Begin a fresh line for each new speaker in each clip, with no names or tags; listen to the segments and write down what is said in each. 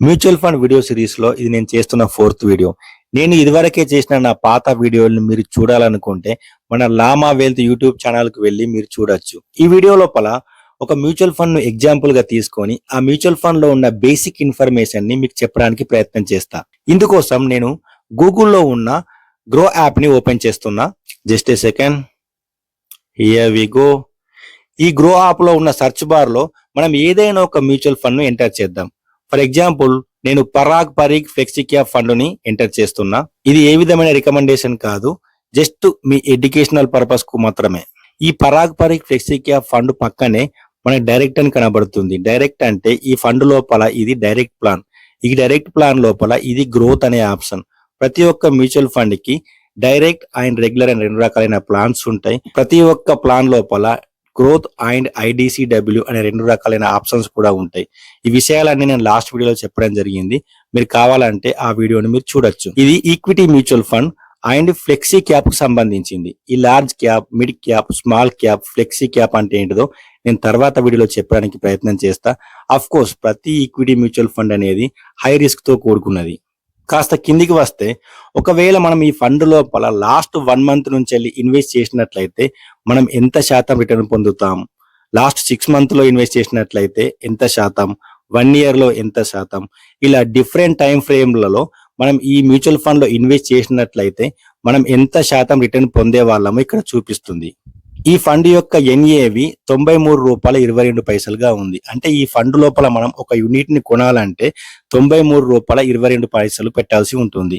Mutual fund video సిరీస్లో ఇది నేను చేస్తున్న ఫోర్త్ వీడియో. నేను ఇదివరకే చేసిన నా పాత వీడియోలను మీరు చూడాలనుకుంటే మన లామా వెల్త్ యూట్యూబ్ ఛానల్కి వెళ్ళి మీరు చూడొచ్చు. ఈ వీడియో లోపల ఒక మ్యూచువల్ ఫండ్ను ఎగ్జాంపుల్గా తీసుకొని ఆ మ్యూచువల్ ఫండ్లో ఉన్న బేసిక్ ఇన్ఫర్మేషన్ని మీకు చెప్పడానికి ప్రయత్నం చేస్తా. ఇందుకోసం నేను గూగుల్లో ఉన్న గ్రో యాప్ని ఓపెన్ చేస్తున్నా. Just a second. Here we go ఈ గ్రో యాప్లో ఉన్న సెర్చ్ బార్లో మనం ఏదైనా ఒక మ్యూచువల్ ఫండ్ను ఎంటర్ చేద్దాం. ఫర్ ఎగ్జాంపుల్ నేను పరాగ్ పరీగ్ ఫ్లెక్సిక్యా ఫండ్ని ఎంటర్ చేస్తున్నా. ఇది ఏ విధమైన రికమెండేషన్ కాదు జస్ట్ మీ ఎడ్యుకేషనల్ పర్పస్కు మాత్రమే. ఈ పరాగ్ పరీగ్ ఫ్లెక్సిక్యా ఫండ్ పక్కనే మనకి డైరెక్ట్ అని కనబడుతుంది. డైరెక్ట్ అంటే ఈ ఫండ్ లోపల ఇది డైరెక్ట్ ప్లాన్. ఈ డైరెక్ట్ ప్లాన్ లోపల ఇది గ్రోత్ అనే ఆప్షన్. ప్రతి ఒక్క మ్యూచువల్ ఫండ్కి డైరెక్ట్ అండ్ రెగ్యులర్ అండ్ రెండు రకాలైన ప్లాన్స్ ఉంటాయి. ప్రతి ఒక్క ప్లాన్ లోపల గ్రోత్ అండ్ ఐడిసిడబ్ల్యూ అనే రెండు రకాలైన ఆప్షన్స్ కూడా ఉంటాయి. ఈ విషయాలన్నీ నేను లాస్ట్ వీడియోలో చెప్పడం జరిగింది. మీరు కావాలంటే ఆ వీడియోని మీరు చూడొచ్చు. ఇది equity mutual fund and flexi క్యాప్కు సంబంధించింది. ఈ large cap mid cap small cap flexi cap అంటే ఏంటిదో నేను తర్వాత వీడియోలో చెప్పడానికి ప్రయత్నం చేస్తా. అఫ్ కోర్స్ ప్రతి ఈక్విటీ మ్యూచువల్ ఫండ్ అనేది హై రిస్క్తో కూడుకున్నది. కాస్త కిందికి వస్తే ఒకవేళ మనం ఈ ఫండ్ లోపల లాస్ట్ వన్ మంత్ నుంచి వెళ్ళి ఇన్వెస్ట్ చేసినట్లయితే మనం ఎంత శాతం రిటర్న్ పొందుతాం? లాస్ట్ సిక్స్ మంత్లో ఇన్వెస్ట్ చేసినట్లయితే ఎంత శాతం? వన్ ఇయర్లో ఎంత శాతం? ఇలా డిఫరెంట్ టైం ఫ్రేమ్లలో మనం ఈ మ్యూచువల్ ఫండ్లో ఇన్వెస్ట్ చేసినట్లయితే మనం ఎంత శాతం రిటర్న్ పొందే వాళ్ళము ఇక్కడ చూపిస్తుంది. ఈ ఫండ్ యొక్క ఎన్ఏవి తొంభై మూడు రూపాయల ఇరవై రెండు పైసలుగా ఉంది. అంటే ఈ ఫండ్ లోపల మనం ఒక యూనిట్ని కొనాలంటే తొంభై మూడు రూపాయల ఇరవై రెండు పైసలు పెట్టాల్సి ఉంటుంది.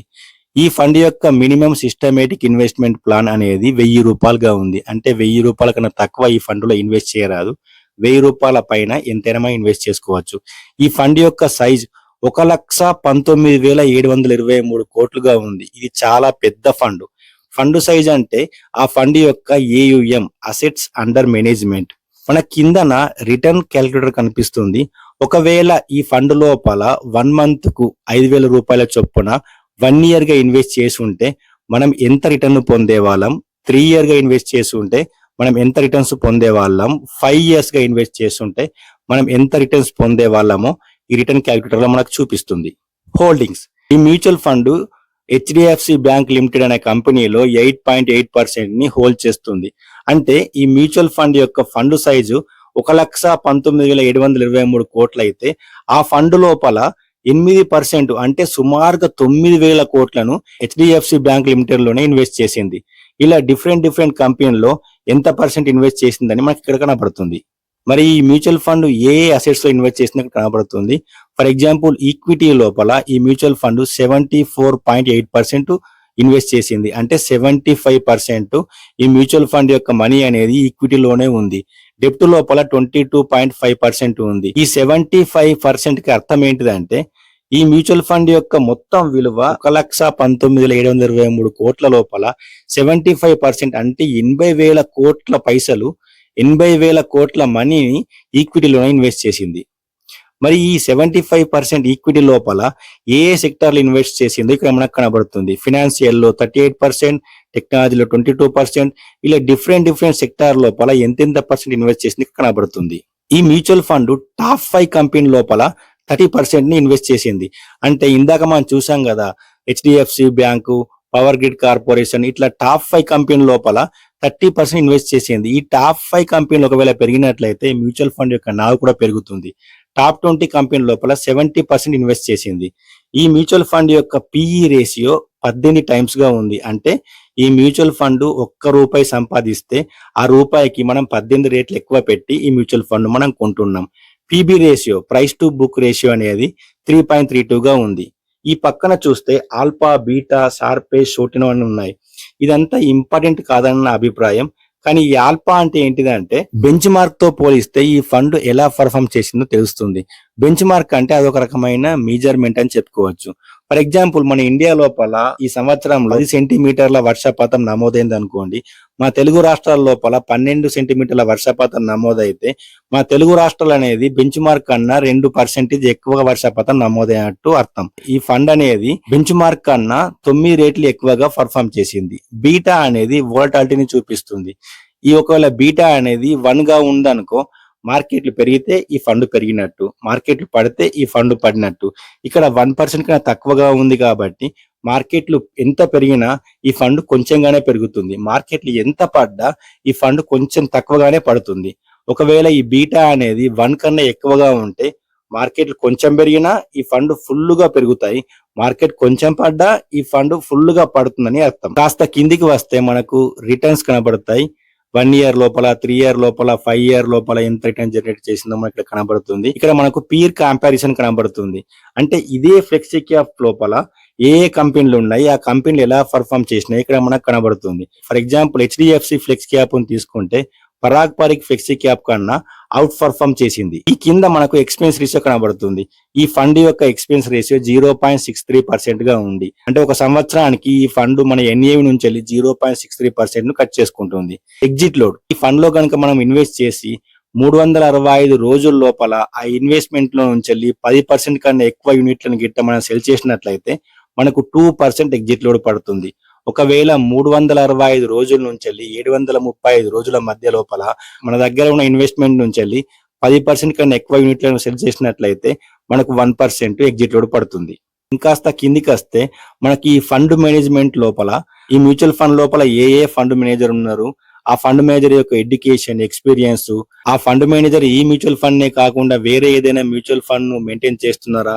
ఈ ఫండ్ యొక్క మినిమం సిస్టమేటిక్ ఇన్వెస్ట్మెంట్ ప్లాన్ అనేది వెయ్యి రూపాయలుగా ఉంది. అంటే వెయ్యి రూపాయల కన్నా తక్కువ ఈ ఫండ్లో ఇన్వెస్ట్ చేయరాదు. వెయ్యి రూపాయల పైన ఎంతైనా ఇన్వెస్ట్ చేసుకోవచ్చు. ఈ ఫండ్ యొక్క సైజ్ ఒక లక్ష పంతొమ్మిది వేల ఏడు వందల ఇరవై మూడు కోట్లుగా ఉంది. ఇది చాలా పెద్ద ఫండ్. ఫండ్ సైజ్ అంటే ఆ ఫండ్ యొక్క ఏయుఎం అసెట్స్ అండర్ మేనేజ్మెంట్ మన కిందన రిటర్న్ క్యాలిక్యులేటర్ కనిపిస్తుంది. ఒకవేళ ఈ ఫండ్ లోపల వన్ మంత్కు ఐదు వేల రూపాయల చొప్పున వన్ ఇయర్గా ఇన్వెస్ట్ చేసి ఉంటే మనం ఎంత రిటర్న్ పొందే వాళ్ళం? త్రీ ఇయర్గా ఇన్వెస్ట్ చేసి ఉంటే మనం ఎంత రిటర్న్స్ పొందే వాళ్ళం? ఫైవ్ ఇయర్స్గా ఇన్వెస్ట్ చేస్తుంటే మనం ఎంత రిటర్న్స్ పొందే వాళ్ళమో ఈ రిటర్న్ క్యాలిక్యులేటర్లో మనకు చూపిస్తుంది. హోల్డింగ్స్ ఈ mutual fund HDFC bank limited అనే కంపెనీలో ఎయిట్ పాయింట్ ఎయిట్ పర్సెంట్ని హోల్డ్ చేస్తుంది. అంటే ఈ మ్యూచువల్ ఫండ్ యొక్క ఫండ్ సైజు ఒక లక్ష పంతొమ్మిది వేల ఏడు వందల ఇరవై మూడు కోట్లు అయితే ఆ ఫండ్ లోపల ఎనిమిది పర్సెంట్ అంటే సుమారుగా తొమ్మిది వేల కోట్లను హెచ్డిఎఫ్సి బ్యాంక్ లిమిటెడ్లోనే ఇన్వెస్ట్ చేసింది. ఇలా డిఫరెంట్ డిఫరెంట్ కంపెనీల్లో ఎంత పర్సెంట్ ఇన్వెస్ట్ చేసిందని మనకి ఇక్కడ కనబడుతుంది మరి ఈ మ్యూచువల్ ఫండ్ ఏ అసెట్స్లో ఇన్వెస్ట్ చేసిన కనబడుతుంది ఫర్ ఎగ్జాంపుల్ ఈక్విటీ లోపల ఈ mutual fund seventy four point eight percent invest చేసింది. అంటే సెవెంటీ ఫైవ్ పర్సెంట్ ఈ మ్యూచువల్ ఫండ్ యొక్క మనీ అనేది ఈక్విటీలోనే ఉంది. డెప్ట్ లోపల twenty two point five percent ఉంది. ఈ సెవెంటీ ఫైవ్ పర్సెంట్కి అర్థం ఏంటిదంటే ఈ మ్యూచువల్ ఫండ్ యొక్క మొత్తం విలువ ఒక లక్ష పంతొమ్మిది వేల ఏడు వందల ఇరవై మూడు కోట్ల లోపల సెవెంటీ ఫైవ్ పర్సెంట్ అంటే ఎనభై వేల కోట్ల పైసలు ఎనభై వేల కోట్ల మనీని ఈక్విటీలోనే ఇన్వెస్ట్ చేసింది. మరి ఈ సెవెంటీ ఫైవ్ పర్సెంట్ ఈక్విటీ లోపల ఏ ఏ సెక్టార్లు ఇన్వెస్ట్ చేసిందో ఇక్కడ మనకు కనబడుతుంది. ఫినాన్షియల్లో థర్టీ ఎయిట్ పర్సెంట్ టెక్నాలజీలో ట్వంటీ టూ పర్సెంట్ ఇలా డిఫరెంట్ డిఫరెంట్ సెక్టార్ లోపల ఎంతెంత పర్సెంట్ ఇన్వెస్ట్ చేసింది కనబడుతుంది. ఈ mutual fund top five company లోపల థర్టీ పర్సెంట్ని ఇన్వెస్ట్ చేసింది. అంటే ఇందాక మనం చూసాం కదా HDFC bank power grid corporation ఇట్లా టాప్ ఫైవ్ కంపెనీ లోపల థర్టీ పర్సెంట్ ఇన్వెస్ట్ చేసింది. ఈ టాప్ ఫైవ్ కంపెనీలు ఒకవేళ పెరిగినట్లయితే మ్యూచువల్ ఫండ్ యొక్క నావు కూడా పెరుగుతుంది. టాప్ ట్వంటీ కంపెనీ లోపల సెవెంటీ పర్సెంట్ ఇన్వెస్ట్ చేసింది. ఈ మ్యూచువల్ ఫండ్ యొక్క పిఈ రేషియో పద్దెనిమిది టైమ్స్గా ఉంది. అంటే ఈ మ్యూచువల్ ఫండ్ ఒక్క రూపాయి సంపాదిస్తే ఆ రూపాయికి మనం పద్దెనిమిది రేట్లు ఎక్కువ పెట్టి ఈ మ్యూచువల్ ఫండ్ మనం కొంటున్నాం. PB ratio price to book ratio అనేది త్రీ పాయింట్ త్రీ టూగా ఉంది. ఈ పక్కన చూస్తే ఆల్ఫా బీటా షార్పే షోటినో అని ఉన్నాయి. ఇదంతా ఇంపార్టెంట్ కాదని నా అభిప్రాయం. కానీ ఈ ఆల్ఫా అంటే ఏంటిదంటే బెంచ్ మార్క్తో పోలిస్తే ఈ ఫండ్ ఎలా పర్ఫామ్ చేసిందో తెలుస్తుంది. బెంచ్ మార్క్ అంటే అదొక రకమైన మెజర్మెంట్ అని చెప్పుకోవచ్చు. ఫర్ ఎగ్జాంపుల్ మన ఇండియా లోపల ఈ సంవత్సరంలో పది సెంటీమీటర్ల వర్షపాతం నమోదైంది అనుకోండి మా తెలుగు రాష్ట్రాల లోపల పన్నెండు సెంటీమీటర్ల వర్షపాతం నమోదైతే మా తెలుగు రాష్ట్రాలు అనేది బెంచ్ మార్క్ కన్నా రెండు పర్సెంటేజ్ ఎక్కువగా వర్షపాతం నమోదైనట్టు అర్థం. ఈ ఫండ్ అనేది బెంచ్ మార్క్ కన్నా తొమ్మిది రేట్లు ఎక్కువగా పర్ఫామ్ చేసింది. బీటా అనేది వోల్టాలిటీని చూపిస్తుంది. ఈ ఒకవేళ బీటా అనేది వన్గా ఉందనుకో మార్కెట్లు పెరిగితే ఈ ఫండ్ పెరిగినట్టు మార్కెట్లు పడితే ఈ ఫండ్ పడినట్టు. ఇక్కడ వన్ పర్సెంట్ కన్నా తక్కువగా ఉంది కాబట్టి మార్కెట్లు ఎంత పెరిగినా ఈ ఫండ్ కొంచెంగానే పెరుగుతుంది. మార్కెట్లు ఎంత పడ్డా ఈ ఫండ్ కొంచెం తక్కువగానే పడుతుంది. ఒకవేళ ఈ బీటా అనేది వన్ కన్నా ఎక్కువగా ఉంటే మార్కెట్లు కొంచెం పెరిగినా ఈ ఫండ్ ఫుల్గా పెరుగుతాయి. మార్కెట్ కొంచెం పడ్డా ఈ ఫండ్ ఫుల్గా పడుతుందని అర్థం. కాస్త కిందికి వస్తే మనకు రిటర్న్స్ కనబడతాయి. వన్ ఇయర్ లోపల త్రీ ఇయర్ లోపల ఫైవ్ ఇయర్ లోపల ఎంత రిటర్న్ జనరేట్ చేసిందో మనకి ఇక్కడ కనబడుతుంది. ఇక్కడ మనకు పీర్ కంపారిజన్ కనబడుతుంది. అంటే ఇదే ఫ్లెక్సీ క్యాప్ లోపల ఏ ఏ కంపెనీలు ఉన్నాయి ఆ కంపెనీలు ఎలా పర్ఫామ్ చేసినాయి ఇక్కడ మనకు కనబడుతుంది. For example HDFC flex cap తీసుకుంటే పరాగ్ పారిక్ ఫ్లెక్సీ క్యాప్ కన్నా అవుట్ పర్ఫామ్ చేసింది. ఈ కింద మనకు ఎక్స్పెన్స్ రేషియో కనబడుతుంది. ఈ ఫండ్ యొక్క expense ratio zero point six three పర్సెంట్గా ఉంది. అంటే ఒక సంవత్సరానికి ఈ ఫండ్ మన ఎన్ఏవి నుంచి వెళ్ళి జీరో పాయింట్ సిక్స్ త్రీ పర్సెంట్ను కట్ చేసుకుంటుంది. ఎగ్జిట్ లోడ్ ఈ ఫండ్లో కనుక మనం ఇన్వెస్ట్ చేసి మూడు వందల అరవై ఐదు రోజుల లోపల ఆ ఇన్వెస్ట్మెంట్లో నుంచి వెళ్ళి పది పర్సెంట్ కన్నా ఎక్కువ యూనిట్లను గిట్ట మనం సెల్ చేసినట్లయితే మనకు టూ పర్సెంట్ ఎగ్జిట్ లోడ్ పడుతుంది. ఒకవేళ మూడు వందల అరవై ఐదు రోజుల నుంచి వెళ్ళి ఏడు వందల ముప్పై ఐదు రోజుల మధ్య లోపల మన దగ్గర ఉన్న ఇన్వెస్ట్మెంట్ నుంచి వెళ్ళి పది పర్సెంట్ కన్నా ఎక్కువ యూనిట్లను సెల్ చేసినట్లయితే మనకు వన్ పర్సెంట్ ఎగ్జిట్ లోడ్ పడుతుంది. ఇంకాస్త కిందికి వస్తే మనకి ఈ ఫండ్ మేనేజ్మెంట్ లోపల ఈ మ్యూచువల్ ఫండ్ లోపల ఏ ఏ ఫండ్ మేనేజర్ ఉన్నారు ఆ ఫండ్ మేనేజర్ యొక్క ఎడ్యుకేషన్ ఎక్స్పీరియన్స్ ఆ ఫండ్ మేనేజర్ ఈ మ్యూచువల్ ఫండ్ నే కాకుండా వేరే ఏదైనా మ్యూచువల్ ఫండ్ను మెయింటైన్ చేస్తున్నారా?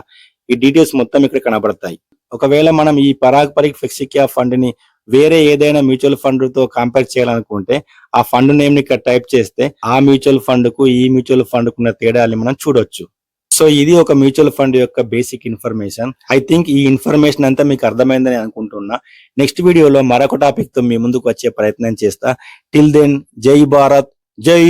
ఈ డీటెయిల్స్ మొత్తం ఇక్కడ కనబడతాయి. ఒకవేళ మనం ఈ పరాగ్ పరిక్ ఫిక్సిక్యా ఫండ్ని వేరే ఏదైనా మ్యూచువల్ ఫండ్తో కంపేర్ చేయాలనుకుంటే ఆ ఫండ్ నేమ్ని ఇక్కడ టైప్ చేస్తే ఆ మ్యూచువల్ ఫండ్కు ఈ మ్యూచువల్ ఫండ్ కున్న తేడాలు మనం చూడొచ్చు. సో ఇది ఒక మ్యూచువల్ ఫండ్ యొక్క బేసిక్ ఇన్ఫర్మేషన్. ఐ థింక్ ఈ ఇన్ఫర్మేషన్ అంతా మీకు అర్థమైందని అనుకుంటున్నా. నెక్స్ట్ వీడియోలో మరొక టాపిక్తో మీ ముందుకు వచ్చే ప్రయత్నం చేస్తా. టిల్ దెన్ జై భారత్ జై